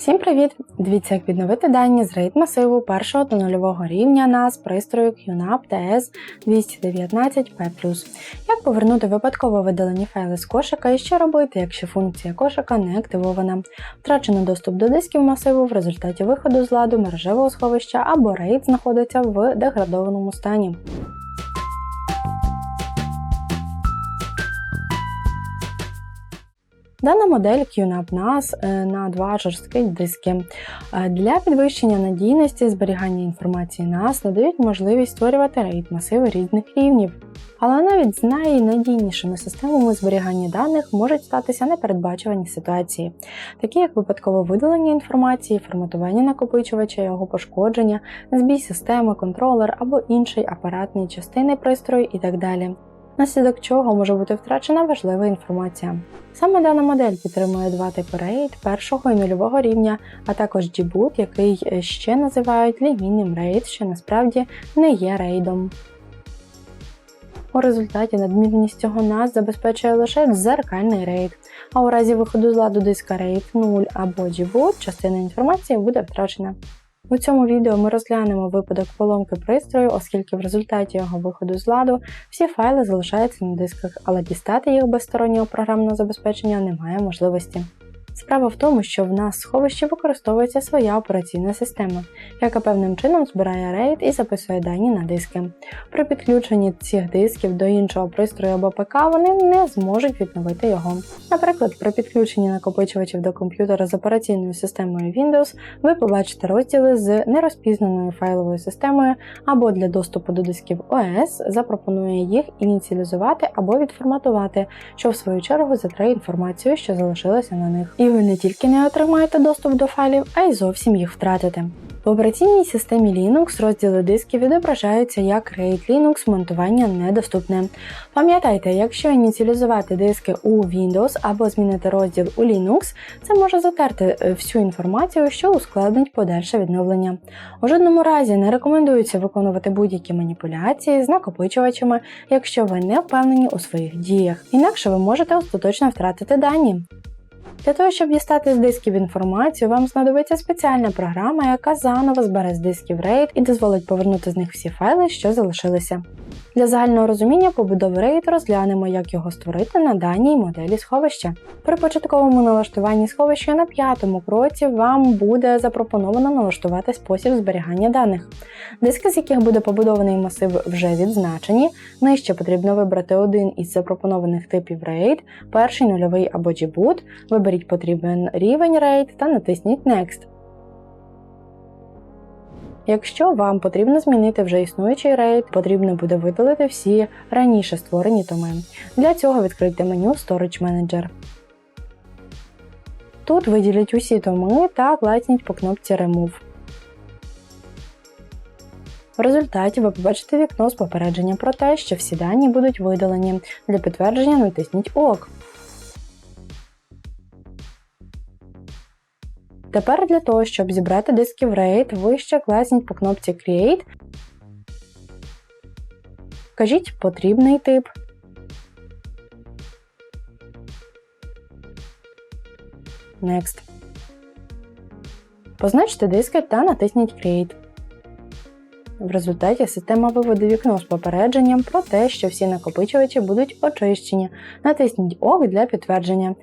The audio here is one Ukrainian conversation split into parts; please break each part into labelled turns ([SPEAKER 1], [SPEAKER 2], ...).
[SPEAKER 1] Всім привіт! Дивіться, як відновити дані з RAID масиву першого та нульового рівня NAS пристрою QNAP TS 219P+. Як повернути випадково видалені файли з кошика і що робити, якщо функція кошика не активована. Втрачено доступ до дисків масиву в результаті виходу з ладу мережевого сховища або RAID знаходиться в деградованому стані. Дана модель QNAP NAS е, на два жорсткі диски. Е, Для підвищення надійності зберігання інформації NAS надають можливість створювати RAID масиви різних рівнів. Але навіть з найнадійнішими системами зберігання даних можуть статися непередбачувані ситуації, такі як випадкове видалення інформації, форматування накопичувача, його пошкодження, збій системи, контролер або іншої апаратної частини пристрою і так далі наслідок чого може бути втрачена важлива інформація. Саме дана модель підтримує два типи RAID першого і нульового рівня, а також G-Boot, який ще називають лінійним RAID, що насправді не є рейдом. У результаті надмірність цього NAS забезпечує лише дзеркальний RAID, а у разі виходу з ладу диска RAID 0 або G-Boot частина інформації буде втрачена. У цьому відео ми розглянемо випадок поломки пристрою, оскільки в результаті його виходу з ладу всі файли залишаються на дисках, але дістати їх без стороннього програмного забезпечення немає можливості. Справа в тому, що в нас в сховищі використовується своя операційна система, яка певним чином збирає RAID і записує дані на диски. При підключенні цих дисків до іншого пристрою або ПК вони не зможуть відновити його. Наприклад, при підключенні накопичувачів до комп'ютера з операційною системою Windows ви побачите розділи з нерозпізнаною файловою системою або для доступу до дисків OS запропонує їх ініціалізувати або відформатувати, що в свою чергу затре інформацію, що залишилася на них. І ви не тільки не отримаєте доступ до файлів, а й зовсім їх втратите. В операційній системі Linux розділи дисків відображаються як RAID Linux монтування недоступне. Пам'ятайте, якщо ініціалізувати диски у Windows або змінити розділ у Linux, це може затерти е, всю інформацію, що ускладнить подальше відновлення. У жодному разі не рекомендується виконувати будь-які маніпуляції з накопичувачами, якщо ви не впевнені у своїх діях, інакше ви можете остаточно втратити дані. Для того, щоб дістати з дисків інформацію, вам знадобиться спеціальна програма, яка заново збере з дисків RAID і дозволить повернути з них всі файли, що залишилися. Для загального розуміння побудови RAID розглянемо, як його створити на даній моделі сховища. При початковому налаштуванні сховища на п'ятому кроці вам буде запропоновано налаштувати спосіб зберігання даних. Диски, з яких буде побудований масив, вже відзначені. Нижче потрібно вибрати один із запропонованих типів RAID, перший нульовий або G-Boot, виберіть потрібен рівень RAID та натисніть Next. Якщо вам потрібно змінити вже існуючий рейд, потрібно буде видалити всі раніше створені томи. Для цього відкрийте меню Storage Manager. Тут виділіть усі томи та класніть по кнопці Remove. В результаті ви побачите вікно з попередженням про те, що всі дані будуть видалені. Для підтвердження натисніть ОК. Тепер для того, щоб зібрати диски в RAID, ви ще класніть по кнопці Create, вкажіть потрібний тип. Next. Позначте диски та натисніть Create. В результаті система виведе вікно з попередженням про те, що всі накопичувачі будуть очищені. Натисніть ОК для підтвердження.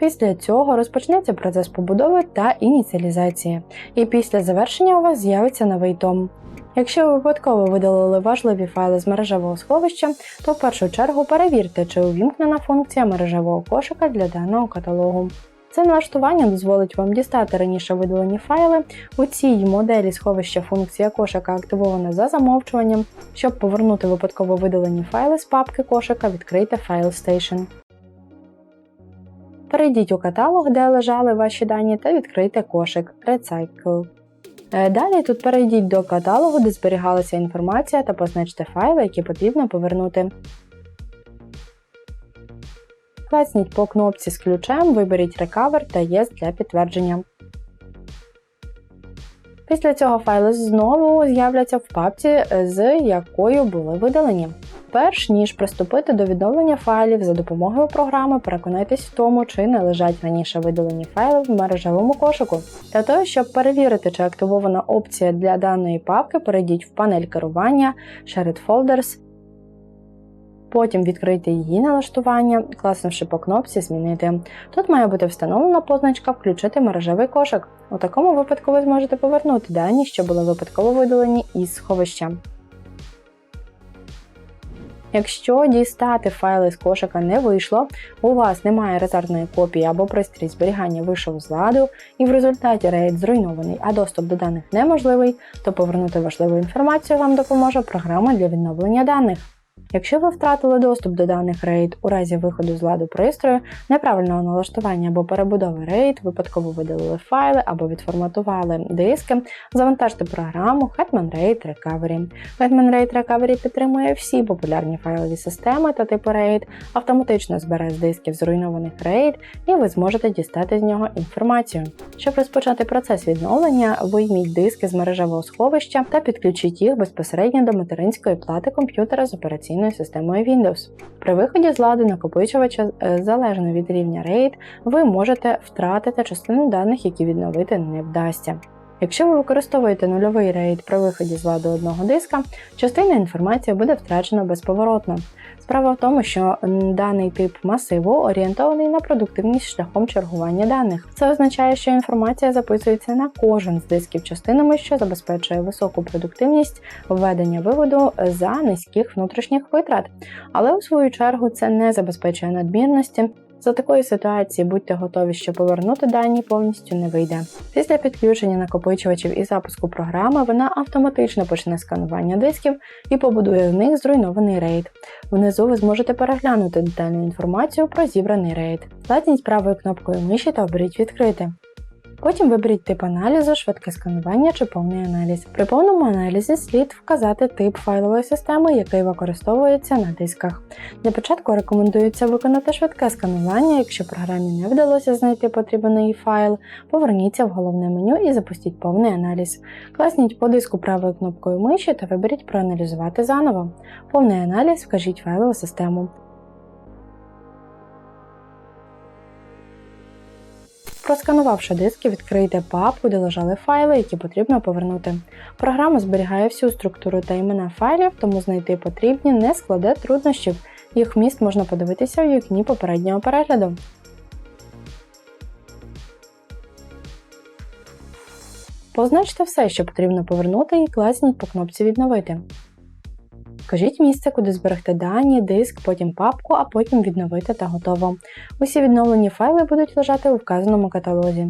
[SPEAKER 1] Після цього розпочнеться процес побудови та ініціалізації, і після завершення у вас з'явиться новий том. Якщо ви випадково видалили важливі файли з мережевого сховища, то в першу чергу перевірте, чи увімкнена функція мережевого кошика для даного каталогу. Це налаштування дозволить вам дістати раніше видалені файли. У цій моделі сховища функція кошика активована за замовчуванням. Щоб повернути випадково видалені файли з папки кошика, відкрийте File Station. Перейдіть у каталог, де лежали ваші дані, та відкрийте кошик Recycle. Е, далі тут перейдіть до каталогу, де зберігалася інформація та позначте файли, які потрібно повернути. Класніть по кнопці з ключем, виберіть Recover та Yes для підтвердження. Після цього файли знову з'являться в папці, з якою були видалені. Перш ніж приступити до відновлення файлів за допомогою програми, переконайтесь в тому, чи не лежать раніше видалені файли в мережевому кошику. Для того, щоб перевірити, чи активована опція для даної папки, перейдіть в панель керування Shared Folders. Потім відкрийте її налаштування, класнувши по кнопці Змінити. Тут має бути встановлена позначка Включити мережевий кошик. У такому випадку ви зможете повернути дані, що були випадково видалені із сховища. Якщо дістати файли з кошика не вийшло, у вас немає резервної копії або пристрій зберігання вийшов з ладу, і в результаті рейд зруйнований, а доступ до даних неможливий, то повернути важливу інформацію вам допоможе програма для відновлення даних. Якщо ви втратили доступ до даних RAID у разі виходу з ладу пристрою, неправильного налаштування або перебудови RAID, випадково видалили файли або відформатували диски, завантажте програму Hetman RAID Recovery. Hetman RAID Recovery підтримує всі популярні файлові системи та типи RAID, автоматично збере з дисків зруйнованих RAID і ви зможете дістати з нього інформацію. Щоб розпочати процес відновлення, вийміть диски з мережевого сховища та підключіть їх безпосередньо до материнської плати комп'ютера з операційною системою Windows. При виході з ладу накопичувача е, залежно від рівня RAID, ви можете втратити частину даних, які відновити не вдасться. Якщо ви використовуєте нульовий RAID при виході з ладу одного диска, частина інформації буде втрачена безповоротно. Справа в тому, що даний тип масиву орієнтований на продуктивність шляхом чергування даних. Це означає, що інформація записується на кожен з дисків частинами, що забезпечує високу продуктивність введення виводу за низьких внутрішніх витрат. Але у свою чергу це не забезпечує надмірності. За такої ситуації будьте готові, що повернути дані повністю не вийде. Після підключення накопичувачів і запуску програми вона автоматично почне сканування дисків і побудує в них зруйнований рейд. Внизу ви зможете переглянути детальну інформацію про зібраний рейд. Натисніть правою кнопкою миші та оберіть відкрити. Потім виберіть тип аналізу, швидке сканування чи повний аналіз. При повному аналізі слід вказати тип файлової системи, який використовується на дисках. Для початку рекомендується виконати швидке сканування, якщо програмі не вдалося знайти потрібний файл, поверніться в головне меню і запустіть повний аналіз. Класніть по диску правою кнопкою миші та виберіть проаналізувати заново. Повний аналіз вкажіть файлову систему. Просканувавши диски, відкрийте папку, де лежали файли, які потрібно повернути. Програма зберігає всю структуру та імена файлів, тому знайти потрібні не складе труднощів. Їх вміст можна подивитися в вікні попереднього перегляду. Позначте все, що потрібно повернути, і класніть по кнопці Відновити. Вкажіть місце, куди зберегти дані, диск, потім папку, а потім відновити та готово. Усі відновлені файли будуть лежати у вказаному каталозі.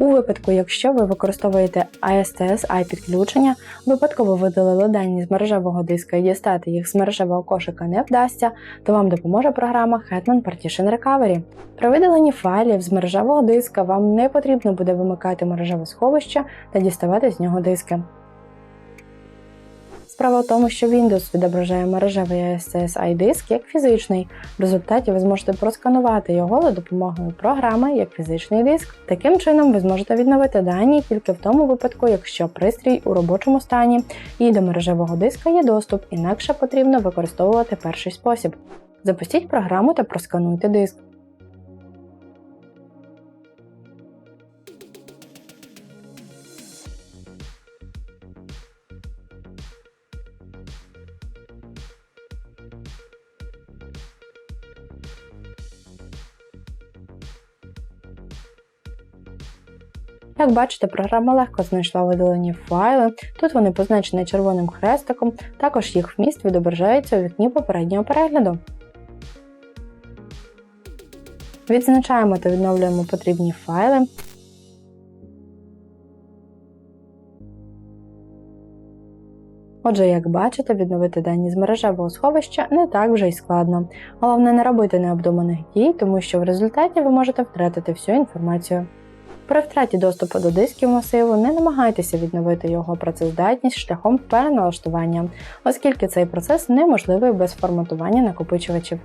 [SPEAKER 1] У випадку, якщо ви використовуєте ASTS i підключення, випадково видалили дані з мережевого диска і дістати їх з мережевого кошика не вдасться, то вам допоможе програма Hetman Partition Recovery. При видаленні файлів з мережевого диска вам не потрібно буде вимикати мережеве сховище та діставати з нього диски. Справа в тому, що Windows відображає мережевий SSI диск як фізичний. В результаті ви зможете просканувати його за допомогою програми як фізичний диск. Таким чином, ви зможете відновити дані тільки в тому випадку, якщо пристрій у робочому стані і до мережевого диска є доступ, інакше потрібно використовувати перший спосіб. Запустіть програму та проскануйте диск. Як бачите, програма легко знайшла видалені файли. Тут вони позначені червоним хрестиком, також їх вміст відображається у вікні попереднього перегляду. Відзначаємо та відновлюємо потрібні файли. Отже, як бачите, відновити дані з мережевого сховища не так вже й складно. Головне не робити необдуманих дій, тому що в результаті ви можете втратити всю інформацію. При втраті доступу до дисків масиву не намагайтеся відновити його працездатність шляхом переналаштування, оскільки цей процес неможливий без форматування накопичувачів.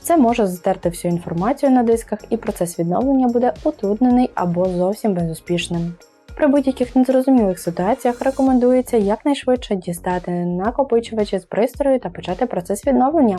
[SPEAKER 1] Це може застерти всю інформацію на дисках, і процес відновлення буде утруднений або зовсім безуспішним. При будь-яких незрозумілих ситуаціях рекомендується якнайшвидше дістати накопичувачі з пристрою та почати процес відновлення.